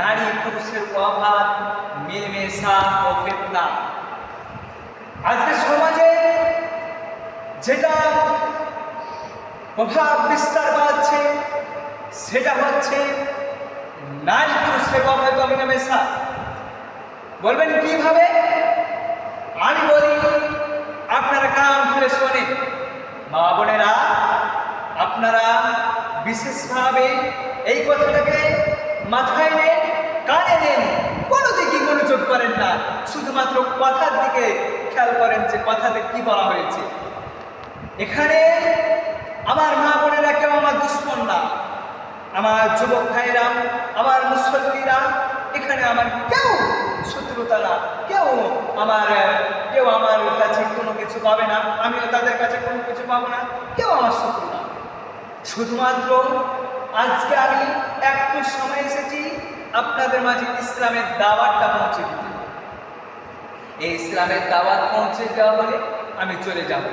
নারী পুরুষের অভাব মিলেমিশা ও ফেতনা আজকে সমাজে যেটা প্রভাব বিস্তার পাচ্ছে সেটা হচ্ছে নারী পুরুষের অবৈধ মিলেমিশা বলবেন কীভাবে? আমি বলি, আপনারা কান খুলে শোনেন। মা বোনেরা, আপনারা বিশেষভাবে এই কথাটাকে মাথায় নেন কানে নেন। কোনো দিকে মনোযোগ করেন না। শুধুমাত্র কথার দিকে খেয়াল করেন যে কথাতে কি বলা হয়েছে। এখানে আমার মা বোনেরা কেউ আমার দুশ্মন না। আমার যুবক ভাইরা আমার মুসল্লিরা, এখানে আমার কেউ শত্রুতা না। কেউ আমার কেউ আমার কাছে কোনো কিছু পাবে না। আমিও তাদের কাছে কোনো কিছু পাবো না। কেউ আমার শত্রু না। শুধুমাত্র আজকে আমি একটু সময় এসেছি আপনাদের মাঝে ইসলামের দাওয়াতটা পৌঁছে দিতে। এই ইসলামের দাওয়াত পৌঁছে দেওয়া হলে আমি চলে যাব।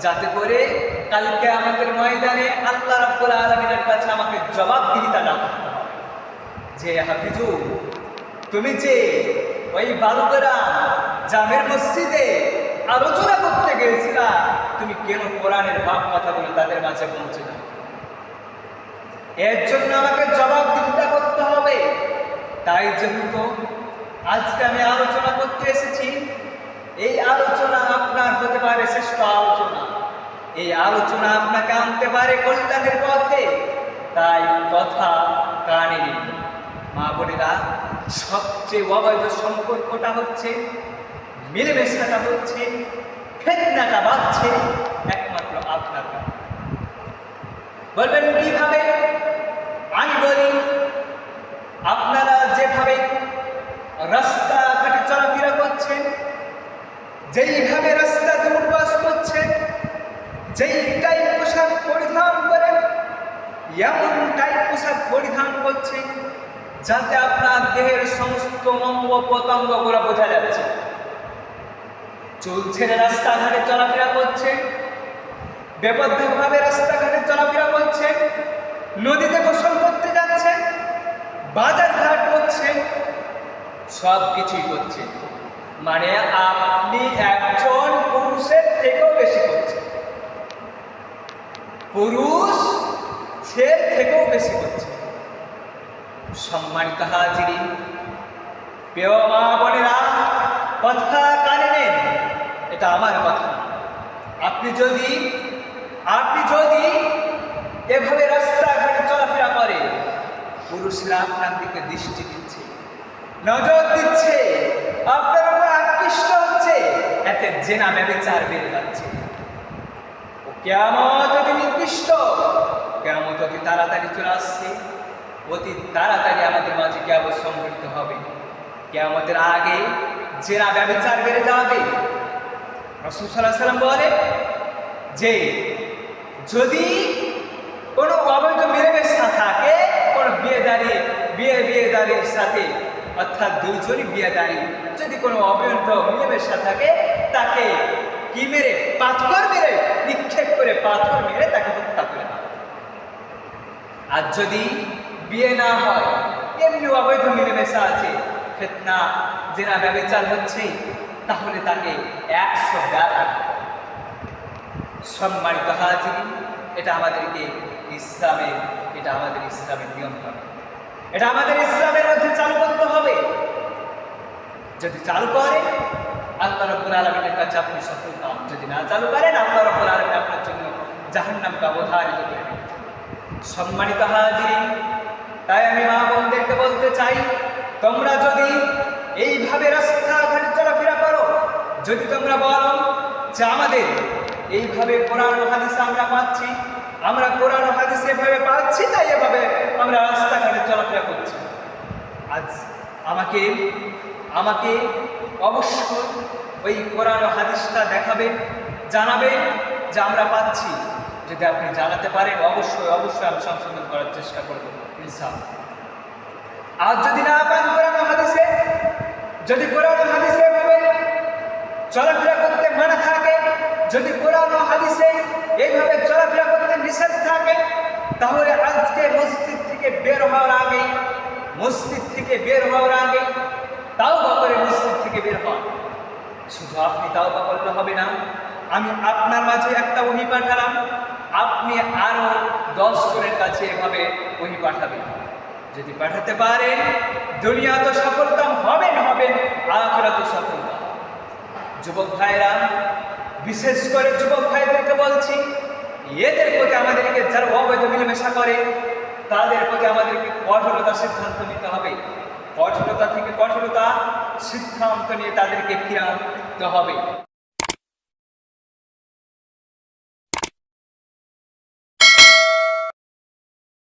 যাতে করে কালকে আমাদের ময়দানে আল্লাহ রাব্বুল আলমিনের কাছে আমাকে জবাবদিহিতা হয়। যে হাফিজু, তুমি যে ওই বালকেরা জামের মসজিদে আলোচনা করতে গিয়েছিলা তুমি কেন কোরআনের ভাব কথাগুলো তাদের মাঝে পৌঁছে দাও? এর জন্য আমাকে জবাবদিহিতা করতে হবে। তাই যেহেতু আজকে আমি আলোচনা করতে এসেছি। এই আলোচনা আপনার হতে পারে শ্রেষ্ঠ আলোচনা। এই আলোচনা আপনাকে আনতে পারে কল্যাণের পথে। তাই কথা কানে নিন। মা বোনেরা, সবচেয়ে অবৈধ সম্পর্কটা হচ্ছে, মিলেমিশাটা হচ্ছে, ফেতনাটা বাড়ছে একমাত্র আপনার কারণে। বলবেন কীভাবে? আমি বলি, আপনারা যেভাবে রাস্তাঘাটে চলাফেরা করছেন, যেইভাবে রাস্তা দূরবাস করছেন, যেই টাইপ পোশাক পরিধান করেন, এমন টাইপ পোশাক পরিধান করছেন, যাতে আপনার দেহের সমস্ত অঙ্গ প্রত্যঙ্গগুলো বোঝা যাচ্ছে। চুল ছেড়ে রাস্তাঘাটে চলাফেরা করছেন বেপদ্ধভাবে রাস্তাঘাটে চলাফেরা করছেন নদীতে গোসল করতে যাচ্ছেন বাজার ঘাট করছেন সব কিছুই করছে। মানে আপনি একজন পুরুষের থেকেও বেশি করছেন পুরুষ সে থেকেও বেশি করছে। সম্মানিত হাজিরি প্রিয় মা বোনেরা, কথা কানে নেন, এটা আমার কথা। আপনি যদি আপনি যদি এভাবে রাস্তাঘাটে চলাফেরা করে, পুরুষরা আপনার দিকে দৃষ্টি দিচ্ছে, নজর দিচ্ছে, আপনার উপর আকৃষ্ট হচ্ছে, এতে জেনা ব্যবচার বেড়ে যাচ্ছে। কেমন অতি নির্দিষ্ট কেমন অতি তাড়াতাড়ি চলে আসছে, অতি তাড়াতাড়ি আমাদের মাঝে কেবল সংঘটিত হবে। কেমতের আগে জেনা ব্যবচার বেড়ে যাবে। রসুল সাল্লাহ সাল্লাম বলে যে যদি কোনো অবৈধ মিলেমিশা থাকে কোনো বিয়ে দাঁড়িয়ে বিয়ে বিয়ে দাঁড়িয়ে সাথে, অর্থাৎ দুইজনই বিয়ে দাঁড়িয়ে যদি কোনো অবৈধ মিলেমিশা থাকে তাকে কি মেরে, পাথর মেরে, নিক্ষেপ করে পাথর মেরে তাকে হত্যা করে আর যদি বিয়ে না হয়, এমনি অবৈধ মিলেমিশা আছে ফেতনা, জেনা, ব্যবচার হচ্ছে, তাহলে তাকে একশো ব্যথা সম্মানিত হাজির এটা আমাদেরকে ইসলামের এটা আমাদের ইসলামের হবে এটা আমাদের ইসলামের মধ্যে চালু করতে হবে। যদি চালু করে, আল্লাহ রব্বুল আলমিনের কাছে আপনি সফল পান যদি না চালু করেন, আল্লাহ রব্বুল আলমিন আপনার জন্য জাহান্নামকে অবধারিত করে। সম্মানিত হাজির তাই আমি মা বোনদেরকে বলতে চাই, তোমরা যদি এইভাবে রাস্তাঘাটে চলাফেরা করো, যদি তোমরা বলো যে আমাদের এইভাবে কোরআন হাদিসে আমরা পাচ্ছি, আমরা কোরআন হাদিসে এভাবে পাচ্ছি, তাই এভাবে আমরা রাস্তাঘাটে চলাফেরা করছি। আজ আমাকে আমাকে অবশ্যই ওই কোরআন হাদিসটা দেখাবেন জানাবেন যে আমরা পাচ্ছি। যদি আপনি জানাতে পারেন, অবশ্যই অবশ্যই আমি সংশোধন করার চেষ্টা করব, ইনশাআল্লাহ। আর যদি না পান কোরআন হাদিসে, যদি কোরআন হাদিসে চলাফেরা যদি কোরআন হাদিসে এইভাবে চলাফেরা করতে নিষেধ থাকে, তাহলে আজকে মসজিদ থেকে বের হওয়ার আগে, মসজিদ থেকে বের হওয়ার আগে তাও করে মসজিদ থেকে বের হওয়া। শুধু আপনি তাও করলে হবে না, আমি আপনার মাঝে একটা ওহি পাঠালাম, আপনি আরও দশ জনের কাছে এভাবে ওহি পাঠাবেন। যদি পাঠাতে পারেন, দুনিয়া তো সফলতা হবেন হবেন আখেরা তো সফলতা যুবক ভাইরা বিশেষ করে যুবক ভাইদেরকে বলছি, এদের প্রতি আমাদেরকে যারা অবৈধ মিলেমেশা করে, তাদের প্রতি আমাদেরকে কঠোরতা সিদ্ধান্ত নিতে হবে। কঠোরতা থেকে কঠোরতা সিদ্ধান্ত নিয়ে তাদেরকে ফিরাতে হবে।